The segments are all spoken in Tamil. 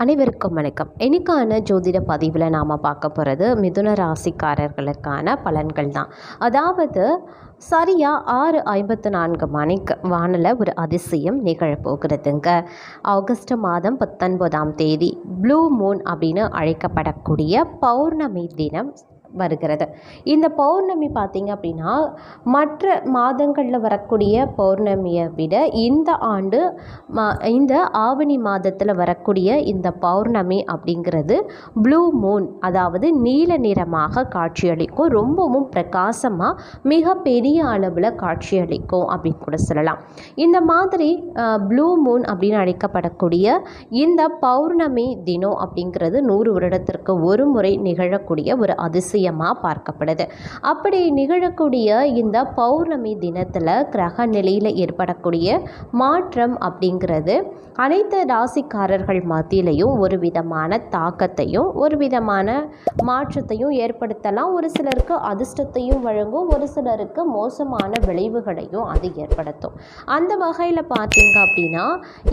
அனைவருக்கும் வணக்கம். எனக்கான ஜோதிட பதிவில் நாம் பார்க்க போகிறது மிதுன ராசிக்காரர்களுக்கான பலன்கள் தான். அதாவது சரியாக ஆறு ஐம்பத்து நான்கு மணிக்கு வானில் ஒரு அதிசயம் நிகழப்போகிறதுங்க. ஆகஸ்ட் மாதம் பத்தொன்பதாம் தேதி ப்ளூ மூன் அப்படின்னு அழைக்கப்படக்கூடிய பௌர்ணமி தினம் வருகிறது. இந்த பௌர்ணமி பார்த்திங்க அப்படின்னா மற்ற மாதங்களில் வரக்கூடிய பௌர்ணமியை விட இந்த ஆண்டு மா இந்த ஆவணி மாதத்தில் வரக்கூடிய இந்த பௌர்ணமி அப்படிங்கிறது ப்ளூ மூன் அதாவது நீல நிறமாக காட்சியளிக்கும். ரொம்பவும் பிரகாசமாக மிக பெரிய அளவில் காட்சியளிக்கும் அப்படின்னு கூட சொல்லலாம். இந்த மாதிரி ப்ளூ மூன் அப்படின்னு அழைக்கப்படக்கூடிய இந்த பௌர்ணமி தினம் அப்படிங்கிறது நூறு வருடத்திற்கு ஒரு முறை நிகழக்கூடிய ஒரு விஷயமாக பார்க்கப்படுது. அப்படி நிகழக்கூடிய இந்த பௌர்ணமி தினத்தில் கிரக நிலையில் ஏற்படக்கூடிய மாற்றம் அப்படிங்கிறது அனைத்து ராசிக்காரர்கள் மத்தியிலையும் ஒரு விதமான தாக்கத்தையும் ஒரு விதமான மாற்றத்தையும் ஏற்படுத்தலாம். ஒரு சிலருக்கு அதிர்ஷ்டத்தையும் வழங்கும் ஒரு சிலருக்கு மோசமான விளைவுகளையும் அது ஏற்படுத்தும். அந்த வகையில் பார்த்தீங்க அப்படின்னா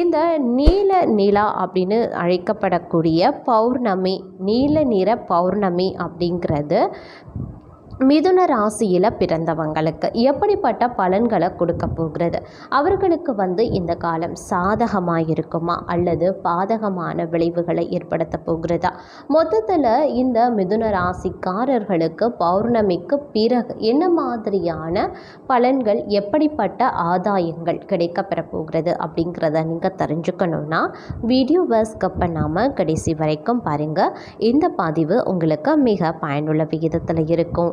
இந்த நீல நிலா அப்படின்னு அழைக்கப்படக்கூடிய பௌர்ணமி நீல நிற பௌர்ணமி அப்படிங்கிறது வந்து மிதுன ராசியில் பிறந்தவங்களுக்கு எப்படிப்பட்ட பலன்களை கொடுக்க போகிறது? அவர்களுக்கு வந்து இந்த காலம் சாதகமாக இருக்குமா அல்லது பாதகமான விளைவுகளை ஏற்படுத்த போகிறதா? மொத்தத்தில் இந்த மிதுன ராசிக்காரர்களுக்கு பௌர்ணமிக்கு பிறகு என்ன மாதிரியான பலன்கள் எப்படிப்பட்ட ஆதாயங்கள் கிடைக்கப்பெற போகிறது அப்படிங்கிறத நீங்கள் தெரிஞ்சுக்கணுன்னா வீடியோவை ஸ்கப் பண்ணாமல் கடைசி வரைக்கும் பாருங்கள் இந்த பதிவு உங்களுக்கு மிக பயனுள்ள விகிதத்தில் இருக்கும்.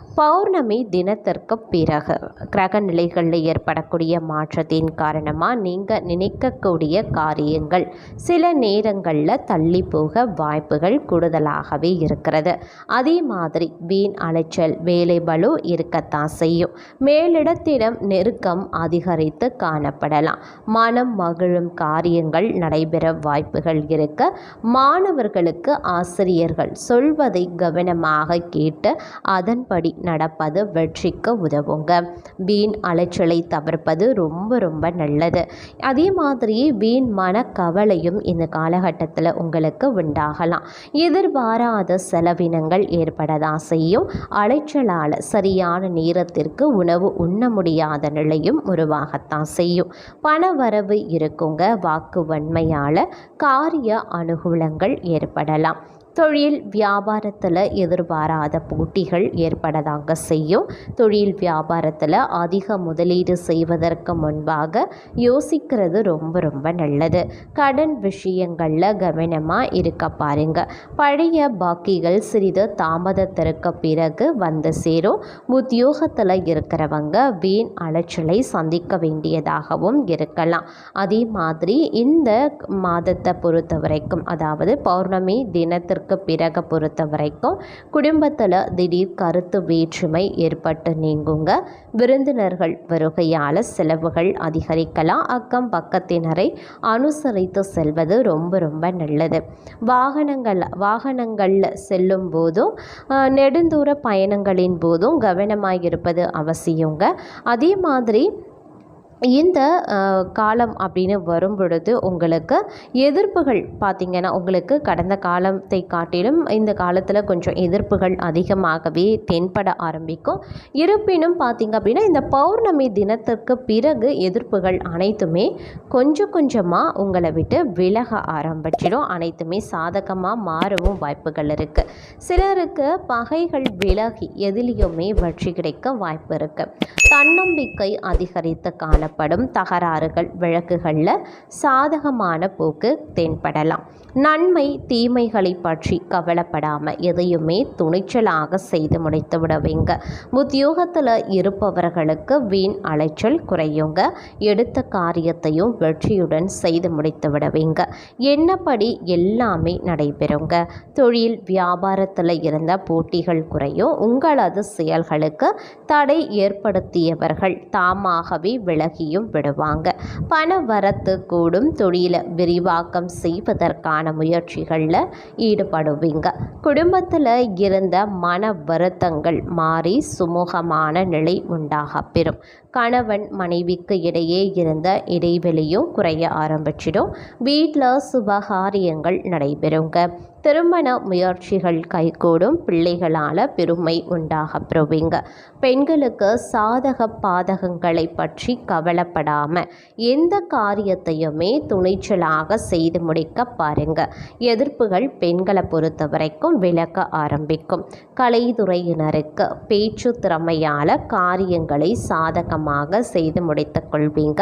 பௌர்ணமி தினத்திற்கு பிறகு கிரக நிலைகளில் ஏற்படக்கூடிய மாற்றத்தின் காரணமாக நீங்கள் நினைக்கக்கூடிய காரியங்கள் சில நேரங்களில் தள்ளி போக வாய்ப்புகள் கூடுதலாகவே இருக்கிறது. அதே மாதிரி வீண் அலைச்சல் வேலை பலு இருக்கத்தான் செய்யும். மேலிடத்திடம் நெருக்கம் அதிகரித்து காணப்படலாம். மனம் மகிழும் காரியங்கள் நடைபெற வாய்ப்புகள் இருக்க மாணவர்களுக்கு ஆசிரியர்கள் சொல்வதை கவனமாக கேட்டு அதன்படி நடப்பது வெற்றிக்கு உதவுங்க. வீண் அலைச்சலை தவிர்ப்பது ரொம்ப ரொம்ப நல்லது. அதே மாதிரி வீண் மனக்கவலையும் இந்த காலகட்டத்தில் உங்களுக்கு உண்டாகலாம். எதிர்பாராத செலவினங்கள் ஏற்படதான் செய்யும். அலைச்சலால் சரியான நேரத்திற்கு உணவு உண்ண முடியாத நிலையும் உருவாகத்தான் செய்யும். பண வரவு இருக்குங்க. வாக்கு வன்மையால் காரிய அனுகூலங்கள் ஏற்படலாம். தொழில் வியாபாரத்தில் எதிர்பாராத போட்டிகள் ஏற்படதாங்க செய்யும். தொழில் வியாபாரத்தில் அதிக முதலீடு செய்வதற்கு முன்பாக யோசிக்கிறது ரொம்ப ரொம்ப நல்லது. கடன் விஷயங்களில் கவனமாக இருக்க பாருங்க. பழைய பாக்கிகள் சிறிது தாமதத்திற்கு பிறகு வந்து சேரும். உத்தியோகத்தில் இருக்கிறவங்க வீண் அலைச்சலை சந்திக்க வேண்டியதாகவும் இருக்கலாம். அதே மாதிரி இந்த மாதத்தை பொறுத்த வரைக்கும் அதாவது பௌர்ணமி தினத்திற்கு அதற்கு பிறகு பொறுத்த வரைக்கும் குடும்பத்தில் திடீர் கருத்து வேற்றுமை ஏற்பட்டு நீங்குங்க. விருந்தினர்கள் வருகையால் செலவுகள் அதிகரிக்கலாம். அக்கம் பக்கத்தினரை அனுசரித்து செல்வது ரொம்ப ரொம்ப நல்லது. வாகனங்கள் வாகனங்களில் செல்லும் போதும் நெடுந்தூர பயணங்களின் போதும் கவனமாக இருப்பது அவசியங்க. அதே மாதிரி இந்த காலம் அப்படின்னு வரும் பொழுது உங்களுக்கு எதிர்ப்புகள் பார்த்திங்கன்னா உங்களுக்கு கடந்த காலத்தை காட்டிலும் இந்த காலத்தில் கொஞ்சம் எதிர்ப்புகள் அதிகமாகவே தென்பட ஆரம்பிக்கும். இருப்பினும் பார்த்திங்க அப்படின்னா இந்த பௌர்ணமி தினத்திற்கு பிறகு எதிர்ப்புகள் அனைத்துமே கொஞ்சம் கொஞ்சமாக உங்களை விட்டு விலக ஆரம்பிச்சிடும். அனைத்துமே சாதகமாக மாறவும் வாய்ப்புகள் இருக்குது சிலருக்கு பகைகள் விலகி எதிலையுமே வெற்றி கிடைக்க வாய்ப்பு இருக்குது தன்னம்பிக்கை அதிகரித்த காலம் ஏற்படும் தகராறுகள் விளக்குகளில் சாதகமான போக்கு தென்படலாம். நன்மை தீமைகளை பற்றி கவலைப்படாமல் எதையுமே துணிச்சலாக செய்து முடித்து விடுவீங்க. உத்தியோகத்தில் இருப்பவர்களுக்கு வீண் அலைச்சல் குறையுங்க. எடுத்த காரியத்தையும் வெற்றியுடன் செய்து முடித்து விடுவீங்க. என்னப்படி எல்லாமே நடைபெறுங்க. தொழில் வியாபாரத்தில் இருந்த போட்டிகள் குறையும். உங்களது செயல்களுக்கு தடை ஏற்படுத்தியவர்கள் தாமாகவே விலகி இறக்கியும் விடுவாங்க. பண வரத்து கூடும் தொழிலை விரிவாக்கம் செய்வதற்கான முயற்சிகளில் ஈடுபடுவீங்க. குடும்பத்தில் இருந்த மன வருத்தங்கள் மாறி சுமூகமான நிலை உண்டாக பெறும். கணவன் மனைவிக்கு இடையே இருந்த இடைவெளியும் குறைய ஆரம்பிச்சிடும். வீட்டில் சுபகாரியங்கள் நடைபெறுங்க. திருமண முயற்சிகள் கைகூடும் பிள்ளைகளால் பெருமை உண்டாக பெறுவீங்க பெண்களுக்கு சாதக பாதகங்களை பற்றி கவலைப்படாமல் எந்த காரியத்தையுமே துணிச்சலாக செய்து முடிக்க பாருங்க. எதிர்ப்புகள் பெண்களை பொறுத்த வரைக்கும் விளக்க ஆரம்பிக்கும். கலைத்துறையினருக்கு பேச்சு திறமையால் காரியங்களை சாதகமாக செய்து முடித்து கொள்வீங்க.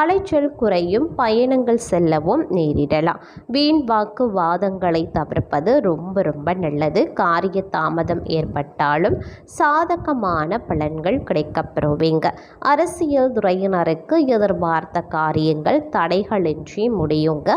அலைச்சல் குறையும் பயணங்கள் செல்லவும் நேரிடலாம். வீண் வாக்குவாதங்களை தவிர்ப்பது ரொம்ப ரொம்ப நல்லது. காரிய தாமதம் ஏற்பட்டாலும் சாதகமான பலன்கள் கிடைக்கப்பெறுவீங்க. அரசியல் துறையினருக்கு எதிர்பார்த்த காரியங்கள் தடைகளின்றி முடியுங்க.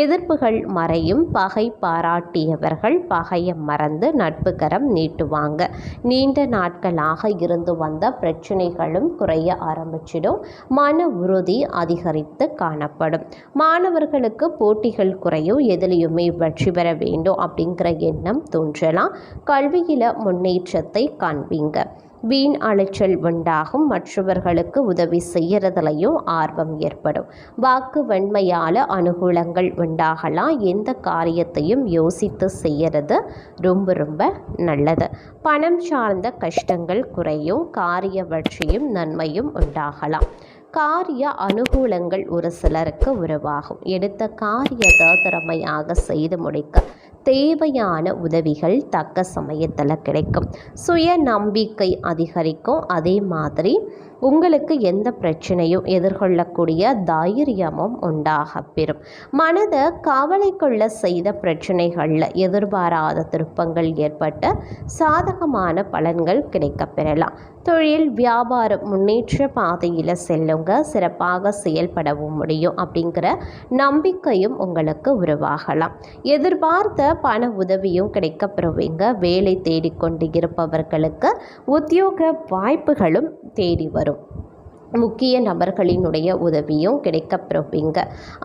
எதிர்ப்புகள் மறையும். பகை பாராட்டியவர்கள் பகையை மறந்து நட்புகரம் நீட்டுவாங்க. நீண்ட நாட்களாக இருந்து வந்த பிரச்சனைகளும் குறைய ஆரம்பிச்சிடும். மன உறுதி அதிகரித்து காணப்படும். மாணவர்களுக்கு போட்டிகள் குறையும். எதிலையுமே வெற்றி பெற வேண்டும் அப்படிங்கிற எண்ணம் தோன்றலாம். கல்வியில் முன்னேற்றத்தை காண்பீங்க. வீண் அலைச்சல் உண்டாகும். மற்றவர்களுக்கு உதவி செய்கிறதுலையும் ஆர்வம் ஏற்படும். வாக்கு வன்மையால் அனுகூலங்கள் உண்டாகலாம். எந்த காரியத்தையும் யோசித்து செய்கிறது ரொம்ப ரொம்ப நல்லது. பணம் சார்ந்த கஷ்டங்கள் குறையும். காரிய வளர்ச்சியும் நன்மையும் உண்டாகலாம். காரிய அனுகூலங்கள் ஒரு சிலருக்கு உருவாகும் எடுத்த காரியத்தை திறமையாக செய்து முடிக்க தேவையான உதவிகள் தக்க சமயத்தில் கிடைக்கும். சுய நம்பிக்கை அதிகரிக்கும். அதே மாதிரி உங்களுக்கு எந்த பிரச்சனையும் எதிர்கொள்ளக்கூடிய தைரியமும் உண்டாக பெறும் மனதை கவலை கொள்ள செய்த பிரச்சனைகளில் எதிர்பாராத திருப்பங்கள் ஏற்பட்டு சாதகமான பலன்கள் கிடைக்கப் பெறலாம் தொழில் வியாபாரம் முன்னேற்ற பாதையில் செல்லுங்க. சிறப்பாக செயல்படவும் முடியும் அப்படிங்கிற நம்பிக்கையும் உங்களுக்கு உருவாகலாம். எதிர்பார்த்த பண உதவியும் கிடைக்கப்பெறுவீங்க. வேலை தேடிக்கொண்டு இருப்பவர்களுக்கு உத்தியோக வாய்ப்புகளும் தேடி வரும். வேண்டும் முக்கிய நபர்களினுடைய உதவியும் கிடைக்கப்பெறுவீங்க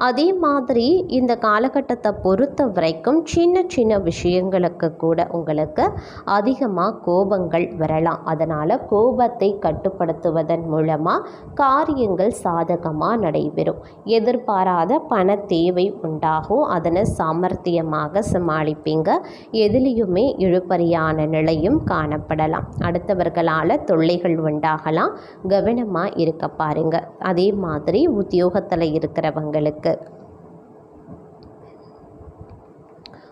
அதே மாதிரி இந்த காலகட்டத்தை பொறுத்த வரைக்கும் சின்ன சின்ன விஷயங்களுக்கு கூட உங்களுக்கு அதிகமாக கோபங்கள் வரலாம். அதனால் கோபத்தை கட்டுப்படுத்துவதன் மூலமாக காரியங்கள் சாதகமாக நடைபெறும். எதிர்பாராத பண தேவை உண்டாகும். அதனை சாமர்த்தியமாக சமாளிப்பீங்க. எதிலையுமே இழுபறியான நிலையும் காணப்படலாம். அடுத்தவர்களால் தொல்லைகள் உண்டாகலாம். கவனமாக இருக்க பாருங்க. அதே மாதிரி உத்தியோகத்தில் இருக்கிறவங்களுக்கு.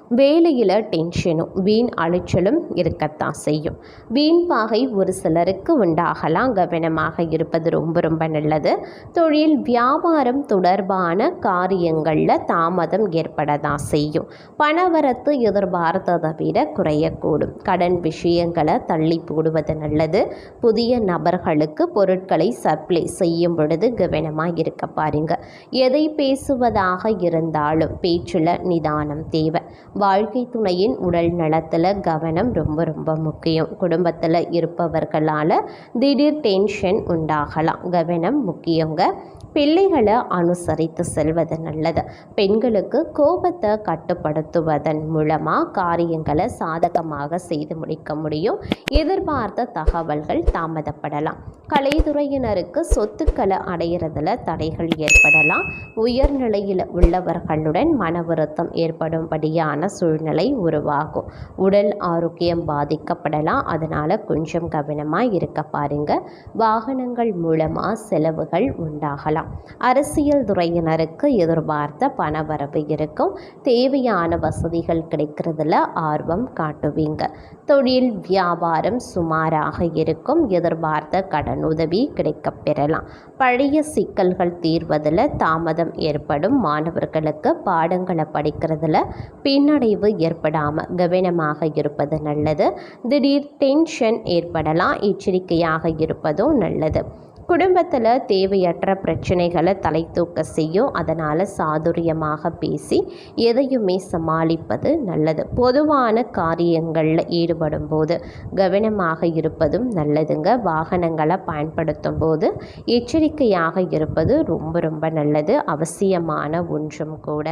வேலையில் டென்ஷனும் வீண் அலைச்சலும் இருக்கத்தான் செய்யும். வீண் பாகை ஒரு சிலருக்கு உண்டாகலாம் கவனமாக இருப்பது ரொம்ப ரொம்ப நல்லது. தொழில் வியாபாரம் தொடர்பான காரியங்களில் தாமதம் ஏற்படத்தான் செய்யும். பணவரத்து எதிர்பார்த்ததை விட குறையக்கூடும். கடன் விஷயங்களை தள்ளி போடுவது நல்லது. புதிய நபர்களுக்கு பொருட்களை சப்ளை செய்யும் பொழுது கவனமாக இருக்க பாருங்க. எதை பேசுவதாக இருந்தாலும் பேச்சில் நிதானம் தேவை. வாழ்க்கை துணையின் உடல் நலத்தில் கவனம் ரொம்ப ரொம்ப முக்கியம். குடும்பத்தில் இருப்பவர்களால் திடீர் டென்ஷன் உண்டாகலாம். கவனம் முக்கியங்க. பிள்ளைகளை அனுசரித்து செல்வது நல்லது. பெண்களுக்கு கோபத்தை கட்டுப்படுத்துவதன் மூலமாக காரியங்களை சாதகமாக செய்து முடிக்க முடியும். எதிர்பார்த்த தகவல்கள் தாமதப்படலாம். கலைத்துறையினருக்கு சொத்துக்களை அடையிறதுல தடைகள் ஏற்படலாம். உயர்நிலையில் உள்ளவர்களுடன் மன வருத்தம் ஏற்படும்படியான சூழ்நிலை உருவாகும். உடல் ஆரோக்கியம் பாதிக்கப்படலாம். அதனால் கொஞ்சம் கவனமாக இருக்க பாருங்கள் வாகனங்கள் மூலமாக செலவுகள் உண்டாகலாம். அரசியல் துறையினருக்கு எதிர்பார்த்த பணவரவு இருக்கும். தேவையான வசதிகள் கிடைக்கிறதுல ஆர்வம் காட்டுவீங்க. தொழில் வியாபாரம் சுமாராக இருக்கும். எதிர்பார்த்த கடன் உதவி கிடைக்கப் பெறலாம். பழைய சிக்கல்கள் தீர்வதில் தாமதம் ஏற்படும். மாணவர்களுக்கு பாடங்களை படிக்கிறதுல பின்னடைவு ஏற்படாமல் கவனமாக இருப்பது நல்லது. திடீர் டென்ஷன் ஏற்படலாம். எச்சரிக்கையாக இருப்பதும் நல்லது. குடும்பத்தில் தேவையற்ற பிரச்சனைகளை தலை தூக்க செய்யும். அதனால் சாதுரியமாக பேசி எதையுமே சமாளிப்பது நல்லது. பொதுவான காரியங்களில் ஈடுபடும் போது கவனமாக இருப்பதும் நல்லதுங்க. வாகனங்களை பயன்படுத்தும் போது எச்சரிக்கையாக இருப்பது ரொம்ப ரொம்ப நல்லது. அவசியமான ஒன்றும் கூட.